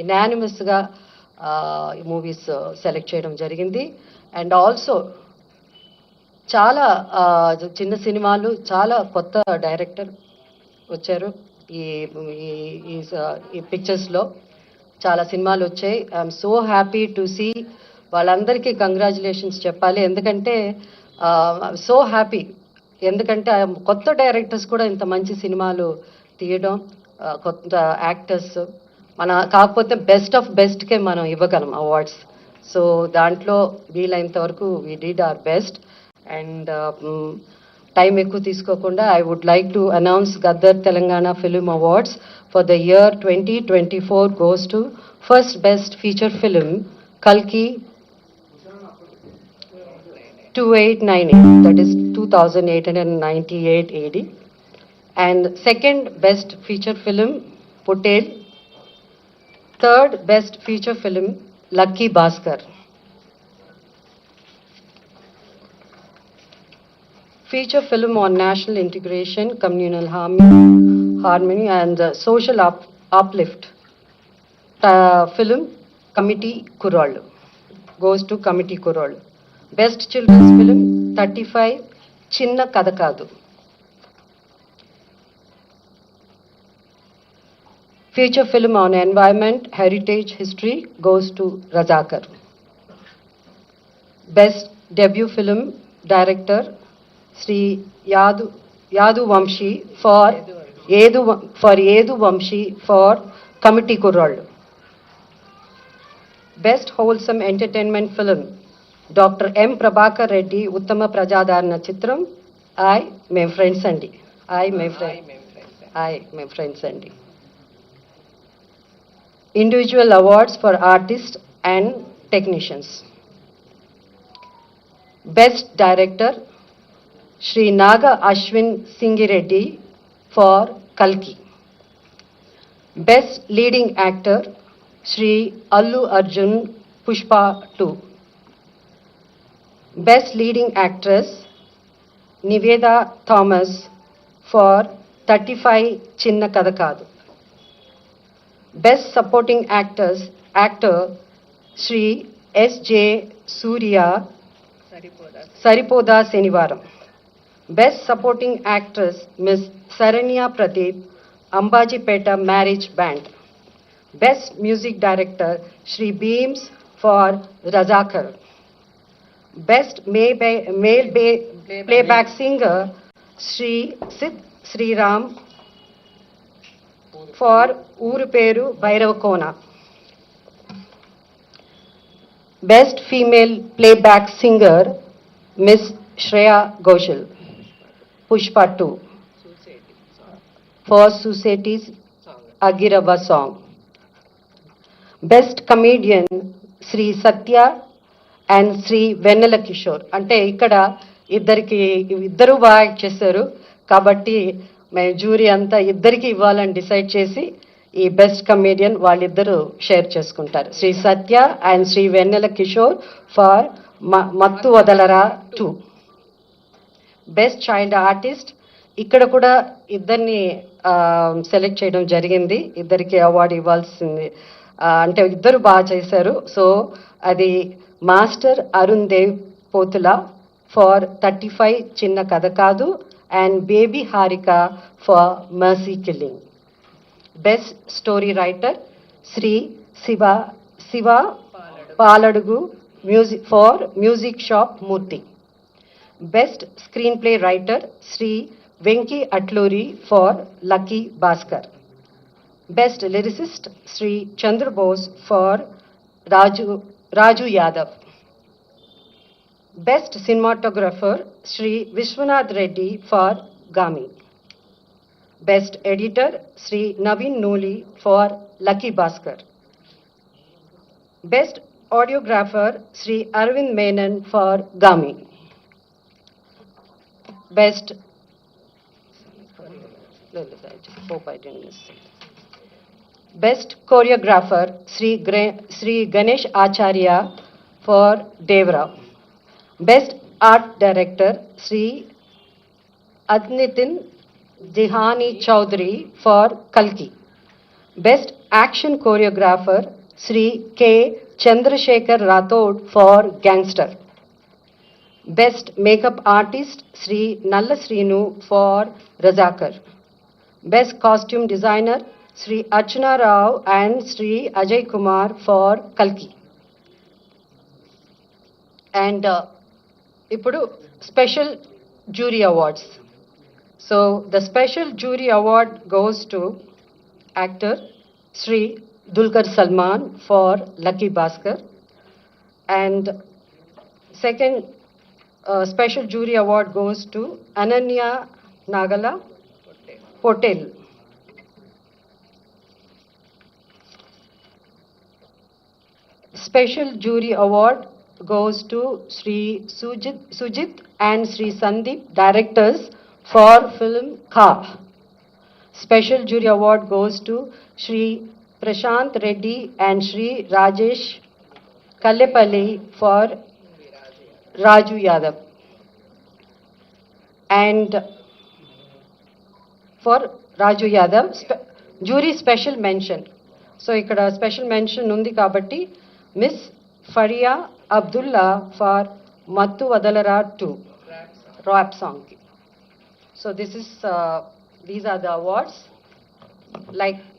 యునానిమస్గా ఈ movies select చేయడం జరిగింది అండ్ ఆల్సో చాలా చిన్న సినిమాలు చాలా కొత్త డైరెక్టర్ వచ్చారు ఈ ఈ పిక్చర్స్లో చాలా సినిమాలు వచ్చాయి I'm so happy to see వాళ్ళందరికీ కంగ్రాచులేషన్స్ చెప్పాలి ఎందుకంటే సో హ్యాపీ ఎందుకంటే కొత్త డైరెక్టర్స్ కూడా ఇంత మంచి సినిమాలు తీయడం కొత్త యాక్టర్స్ మన కాకపోతే బెస్ట్ ఆఫ్ బెస్ట్కే మనం ఇవ్వగలం అవార్డ్స్ సో దాంట్లో వీలైనంత వరకు we did our best and time ఎక్కువ తీసుకోకుండా I would like to announce Gaddar Telangana film awards for the year twenty twenty four goes to first best feature film కల్కి two eight nine eight that is two thousand eight hundred ninety eight AD and second best feature film Pottel third best feature film Lucky Bhaskar feature film on national integration, communal harmony, harmony and uh, social up, uplift. Uh, film Committee Kurol goes to Committee Kurol. Best children's film 35 Chinna Kadakadu. Feature film on environment, heritage, history goes to Razakar. Best debut film director Sri Yadu, Yadu Vamshi for Yedu, for Yedu Vamshi for Committee Kurral. Best wholesome entertainment film doctor M Prabhakar Reddy ఉత్తమ ప్రజాదరణ చిత్రం ఆయ్ మేం friends అండి ఆయ్ మేం friend ఆయ్ మేం ఫ్రెండ్స్ అండి individual awards for artists and technicians. Best Director Sri Naga Ashwin Singireddy for Kalki. Best Leading Actor Sri Allu Arjun Pushpa 2. Best Leading Actress Niveda Thomas for 35 Chinna Kadakadu. Best Supporting Actors Actor Sri S. J. Surya Saripoda Senivaram. Best Supporting Actress Ms. Saranya Pradeep Ambajipeta Marriage Band. Best Music Director Sri Beams for Razakar. Best Male Playback Singer Sri Sid Sriram for ఊరు పేరు కోన best female playback singer miss Shreya Ghoshal Pushpa two for సూసైటీస్ అగిరవ song best comedian Shri Satya and Shri Vennela Kishore అంటే ఇక్కడ ఇద్దరికి ఇద్దరు బాగా చేశారు కాబట్టి మేము జ్యూరీ అంతా ఇద్దరికి ఇవ్వాలని డిసైడ్ చేసి ఈ బెస్ట్ కమేడియన్ వాళ్ళిద్దరూ షేర్ చేసుకుంటారు Shri Satya and Shri Vennela Kishore for Mathu Vadalara two best child artist ఇక్కడ కూడా ఇద్దరిని సెలెక్ట్ చేయడం జరిగింది ఇద్దరికి అవార్డు ఇవ్వాల్సింది అంటే ఇద్దరు బాగా చేశారు సో అది master Arun Dev Pothula for thirty five Chinna Katha Kaadu and Baby Harika for Mercy Killing. Best Story Writer Sri Siva, Siva Paladugu music, for Music Shop Murthy. Best Screenplay Writer Sri Venki Atluri for Lucky Bhaskar. Best Lyricist Sri Chandra Bose for Raju, Raju Yadav. Best Cinematographer Sri Vishwanath Reddy for Gami. Best Editor Sri Navin Noli for Lucky Baskar. Best Audiographer Sri Arvind Menon for Gami. Best hope I didn't miss Best Choreographer Sri, Sri Ganesh Acharya for Devrao. Best Art Director Sri Adnitin Jihani Chaudhary for Kalki. Best Action Choreographer Sri K. Chandrasekhar Rathod for Gangster. Best Makeup Artist Sri Nalla Srinu for Razakar. Best Costume Designer Sri Archana Rao and Sri Ajay Kumar for Kalki. And uh, ఇప్పుడు special jury awards so the special jury award goes to actor Shri Dulquer Salmaan for Lucky Bhaskar and second special jury award goes to Ananya Nagalla పొటేల్ Special jury award goes to Sri Sujit, Sujit and Sri Sandeep, directors for film Kha. Special jury award goes to Sri Prashant Reddy and Sri Rajesh Kallepalli for Raju Yadav. And for Raju Yadav jury special mention so ఇక్కడ special mention ఉంది కాబట్టి miss Faria Abdullah for Matu Vadalara 2, rap song. So this is, uh, these are the awards. Like